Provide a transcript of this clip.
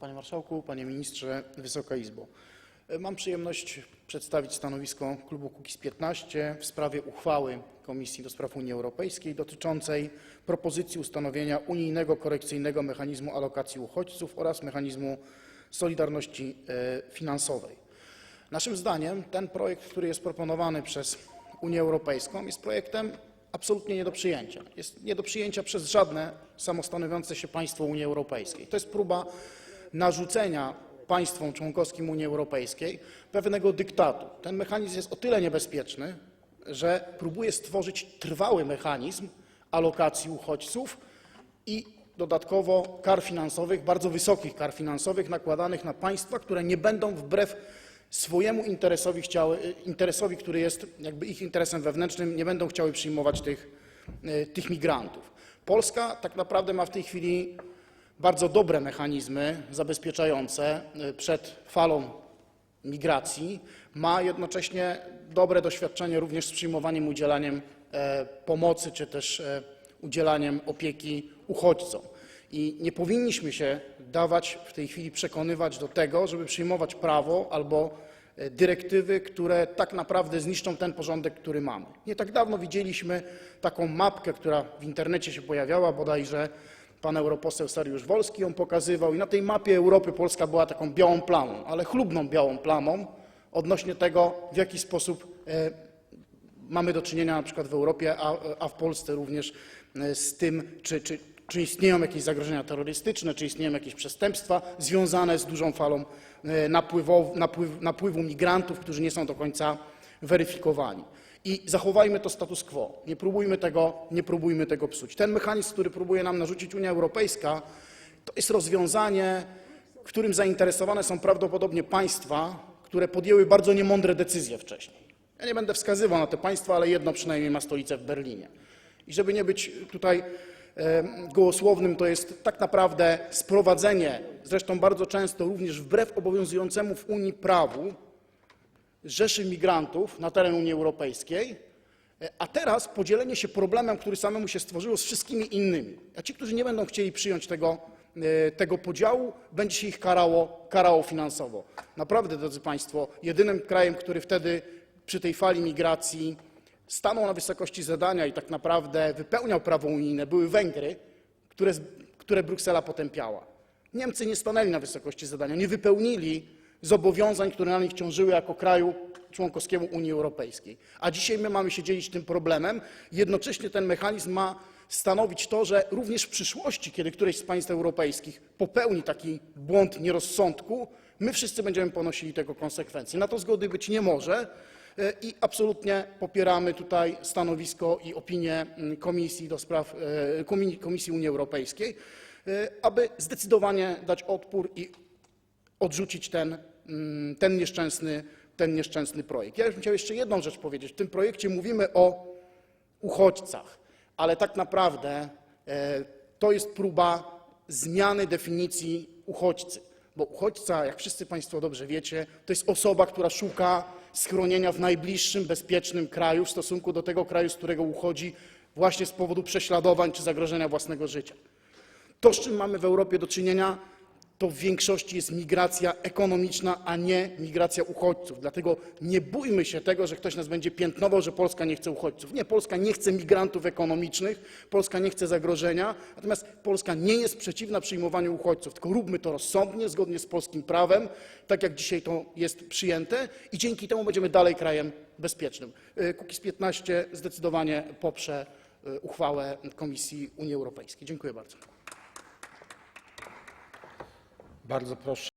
Panie Marszałku, Panie Ministrze, Wysoka Izbo. Mam przyjemność przedstawić stanowisko klubu Kukiz’15 w sprawie uchwały Komisji do Spraw Unii Europejskiej dotyczącej propozycji ustanowienia unijnego korekcyjnego mechanizmu alokacji uchodźców oraz mechanizmu solidarności e, finansowej. Naszym zdaniem ten projekt, który jest proponowany przez Unię Europejską, jest projektem absolutnie nie do przyjęcia. Jest nie do przyjęcia przez żadne samostanowiące się państwo Unii Europejskiej. To jest próba narzucenia państwom członkowskim Unii Europejskiej pewnego dyktatu. Ten mechanizm jest o tyle niebezpieczny, że próbuje stworzyć trwały mechanizm alokacji uchodźców i dodatkowo kar finansowych, bardzo wysokich kar finansowych nakładanych na państwa, które nie będą wbrew swojemu interesowi, chciały, interesowi, który jest jakby ich interesem wewnętrznym, nie będą chciały przyjmować tych, e, tych migrantów. Polska tak naprawdę ma w tej chwili bardzo dobre mechanizmy zabezpieczające e, przed falą migracji, ma jednocześnie dobre doświadczenie również z przyjmowaniem, udzielaniem e, pomocy czy też e, udzielaniem opieki uchodźcom. I nie powinniśmy się dawać w tej chwili przekonywać do tego, żeby przyjmować prawo albo e, dyrektywy, które tak naprawdę zniszczą ten porządek, który mamy. Nie tak dawno widzieliśmy taką mapkę, która w internecie się pojawiała, bodajże pan europoseł Sariusz Wolski ją pokazywał i na tej mapie Europy Polska była taką białą plamą, ale chlubną białą plamą odnośnie tego, w jaki sposób e, mamy do czynienia na przykład w Europie, a, a w Polsce również e, z tym, czy, czy, czy istnieją jakieś zagrożenia terrorystyczne, czy istnieją jakieś przestępstwa związane z dużą falą e, napływow, napływ, napływu migrantów, którzy nie są do końca weryfikowani. I zachowajmy to status quo. Nie próbujmy tego, nie próbujmy tego psuć. Ten mechanizm, który próbuje nam narzucić Unia Europejska, to jest rozwiązanie, którym zainteresowane są prawdopodobnie państwa, które podjęły bardzo niemądre decyzje wcześniej. Ja nie będę wskazywał na te państwa, ale jedno przynajmniej ma stolicę w Berlinie. I żeby nie być tutaj gołosłownym, to jest tak naprawdę sprowadzenie, zresztą bardzo często również wbrew obowiązującemu w Unii prawu, rzeszy migrantów na teren Unii Europejskiej, e, a teraz podzielenie się problemem, który samemu się stworzyło, z wszystkimi innymi. A ci, którzy nie będą chcieli przyjąć tego, e, tego podziału, będzie się ich karało, karało finansowo. Naprawdę, drodzy Państwo, jedynym krajem, który wtedy przy tej fali migracji stanął na wysokości zadania i tak naprawdę wypełniał prawo unijne, były Węgry, które, które Bruksela potępiała. Niemcy nie stanęli na wysokości zadania, nie wypełnili zobowiązań, które na nich ciążyły jako kraju członkowskiemu Unii Europejskiej. A dzisiaj my mamy się dzielić tym problemem. Jednocześnie ten mechanizm ma stanowić to, że również w przyszłości, kiedy któreś z państw europejskich popełni taki błąd nierozsądku, my wszyscy będziemy ponosili tego konsekwencje. Na to zgody być nie może e, i absolutnie popieramy tutaj stanowisko i opinię mm, Komisji do spraw e, Komi- Komisji Unii Europejskiej, e, aby zdecydowanie dać odpór i odrzucić ten, mm, ten, nieszczęsny, ten nieszczęsny projekt. Ja bym chciał jeszcze jedną rzecz powiedzieć. W tym projekcie mówimy o uchodźcach, ale tak naprawdę e, to jest próba zmiany definicji uchodźcy. Bo uchodźca, jak wszyscy Państwo dobrze wiecie, to jest osoba, która szuka schronienia w najbliższym bezpiecznym kraju w stosunku do tego kraju, z którego uchodzi właśnie z powodu prześladowań czy zagrożenia własnego życia. To, z czym mamy w Europie do czynienia, to w większości jest migracja ekonomiczna, a nie migracja uchodźców. Dlatego nie bójmy się tego, że ktoś nas będzie piętnował, że Polska nie chce uchodźców. Nie, Polska nie chce migrantów ekonomicznych, Polska nie chce zagrożenia, natomiast Polska nie jest przeciwna przyjmowaniu uchodźców, tylko róbmy to rozsądnie, zgodnie z polskim prawem, tak jak dzisiaj to jest przyjęte i dzięki temu będziemy dalej krajem bezpiecznym. Y, Kukiz 15 zdecydowanie poprze y, uchwałę Komisji Unii Europejskiej. Dziękuję bardzo. Bardzo proszę.